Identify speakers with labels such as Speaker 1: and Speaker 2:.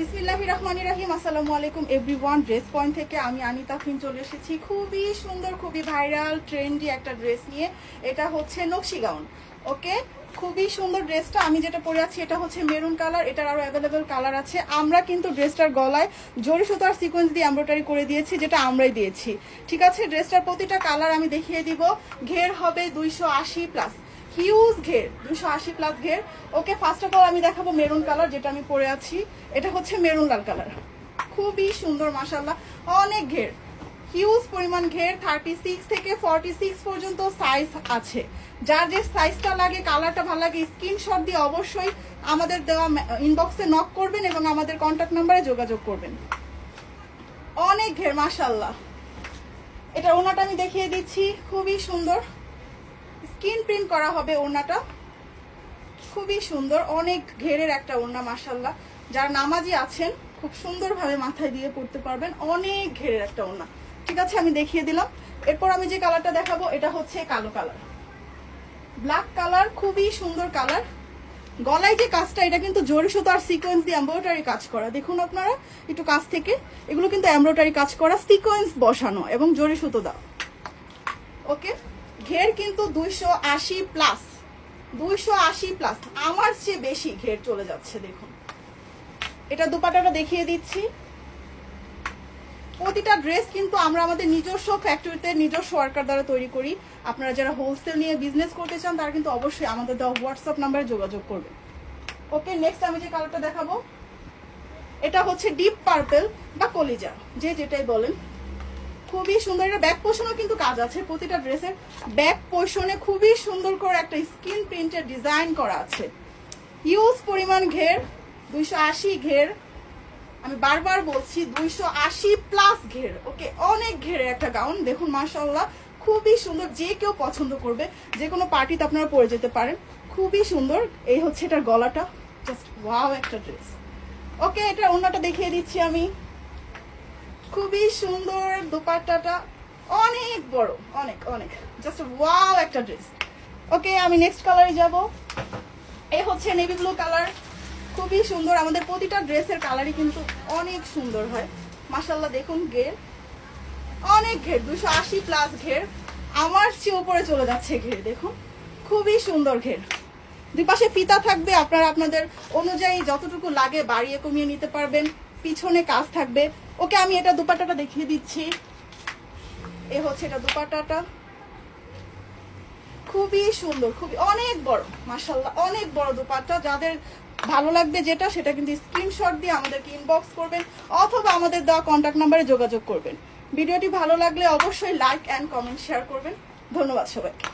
Speaker 1: বিসমিল্লাহি রহমানি রাহিম, আসসালামু আলাইকুম এভরিওয়ান ড্রেস পয়েন্ট থেকে আমি আনিতা ফিন চলে এসেছি। খুবই সুন্দর, খুবই ভাইরাল ট্রেন্ডি একটা ড্রেস নিয়ে। এটা হচ্ছে নকশি গাউন ওকে খুবই সুন্দর ড্রেসটা আমি যেটা পরে আছি, এটা হচ্ছে মেরুন কালার এটার আরও অ্যাভেলেবেল কালার আছে। আমরা কিন্তু ড্রেসটার গলায় জরি সুতার সিকোয়েন্স দিয়ে এমব্রয়ডারি করে দিয়েছি, যেটা আমরাই দিয়েছি। ঠিক আছে? ড্রেসটার প্রতিটা কালার আমি দেখিয়ে দিব। ঘের হবে দুইশো আশি প্লাস হিউজ ঘের দুশো আশি প্লাস ঘের। ওকে ফার্স্ট অফ অল আমি দেখাবো মেরুন কালার যেটা আমি পরে আছি। এটা হচ্ছে মেরুন লাল কালার খুবই সুন্দর মাসাল্লাহ অনেক ঘের। হিউজ পরিমাণ ঘের থার্টি সিক্স থেকে ফর্টি সিক্স পর্যন্ত সাইজ আছে। যার যে সাইজটা লাগে কালারটা ভালো লাগে স্ক্রিনশট দিয়ে অবশ্যই আমাদের দেওয়া ইনবক্সে নক করবেন এবং আমাদের কন্ট্যাক্ট নাম্বারে যোগাযোগ করবেন। অনেক ঘের মাসাল্লাহ এটা ওনাটা আমি দেখিয়ে দিচ্ছি। খুবই সুন্দর। স্কিন প্রিন্ট করা হবে ওড়নাটা। খুবই সুন্দর, অনেক ঘেরের একটা ওড়না মাসাল্লাহ যারা নামাজি আছেন, খুব সুন্দরভাবে মাথায় দিয়ে পড়তে পারবেন, অনেক ঘেরের একটা ওড়না। ঠিক আছে, আমি দেখিয়ে দিলাম। এরপর আমি যে কালারটা দেখাবো, এটা হচ্ছে কালো কালার। ব্ল্যাক কালার, খুবই সুন্দর কালার। গলায় যে কাজটা, এটা কিন্তু জরি সুতো আর সিকোয়েন্স দিয়ে এমব্রয়ডারি কাজ করা। দেখুন আপনারা, একটু কাছ থেকে। এগুলো কিন্তু এমব্রয়ডারি কাজ করা, সিকোয়েন্স বসানো এবং জরি সুতো দাও ওকে? ঘের কিন্তু দুইশো আশি প্লাস দুইশো আশি প্লাস আমার চেয়ে বেশি ঘের চলে যাচ্ছে, দেখুন। এটা দুপাটাটা দেখিয়ে দিচ্ছি। প্রতিটা ড্রেস কিন্তু আমরা আমাদের নিজস্ব ফ্যাক্টরিতে নিজস্ব ওয়ার্কার দ্বারা তৈরি করি। আপনারা যারা হোলসেল নিয়ে বিজনেস করতে চান, তারা কিন্তু অবশ্যই আমাদের দেওয়া হোয়াটসঅ্যাপ নাম্বারে যোগাযোগ করবে ওকে নেক্সট আমি যে কালারটা দেখাবো, এটা হচ্ছে ডিপ পার্পেল বা কলিজা, যে যেটাই বলেন। খুবই সুন্দর। এটা ব্যাক পোষণও কিন্তু কাজ আছে। প্রতিটা ড্রেসের ব্যাক পোষণে খুবই সুন্দর করে একটা স্কিন প্রিন্টের ডিজাইন করা আছে। ইউজ পরিমাণ ঘের, দুইশো আশি ঘের। আমি বারবার বলছি দুইশো আশি প্লাস ঘের, ওকে? অনেক ঘেরের একটা গাউন দেখুন মাশাল্লাহ খুবই সুন্দর। যে কেউ পছন্দ করবে, যে কোনো পার্টিতে আপনারা পরে যেতে পারেন। খুবই সুন্দর। এই হচ্ছে এটার গলাটা। জাস্ট ওয়াও একটা ড্রেস ওকে এটা অন্যটা দেখিয়ে দিচ্ছি আমি। খুবই সুন্দর, দোপাট্টাটা। অনেক বড়, অনেক অনেক। জাস্ট ওয়াও একটা ড্রেস ওকে আমি নেক্সট কালারে যাব। এই হচ্ছে নেভি ব্লু কালার খুবই সুন্দর। আমাদের প্রতিটা ড্রেসের কালারই কিন্তু অনেক সুন্দর হয়। মাসাল্লাহ দেখুন ঘের। অনেক ঘের, দুশো আশি প্লাস ঘের। আমার চেয়ে উপরে চলে যাচ্ছে ঘের, দেখুন। খুবই সুন্দর ঘের। দুই পাশে ফিতা থাকবে, আপনারা আপনাদের অনুযায়ী যতটুকু লাগে বাড়িয়ে কমিয়ে নিতে পারবেন। পিছনে কাজ থাকবে। ওকে আমি এটা দুপাট্টাটা দেখিয়ে দিচ্ছি। এ হচ্ছে এটা দুপাট্টাটা খুবই সুন্দর, খুবই, অনেক বড় মাসাল্লাহ অনেক বড় দুপাট্টা। যাদের ভালো লাগবে যেটা, সেটা কিন্তু স্ক্রিনশট দিয়ে আমাদেরকে ইনবক্স করবেন, অথবা আমাদের দেওয়া কন্ট্যাক্ট নাম্বারে যোগাযোগ করবেন। ভিডিওটি ভালো লাগলে অবশ্যই লাইক অ্যান্ড কমেন্ট শেয়ার করবেন। ধন্যবাদ সবাইকে।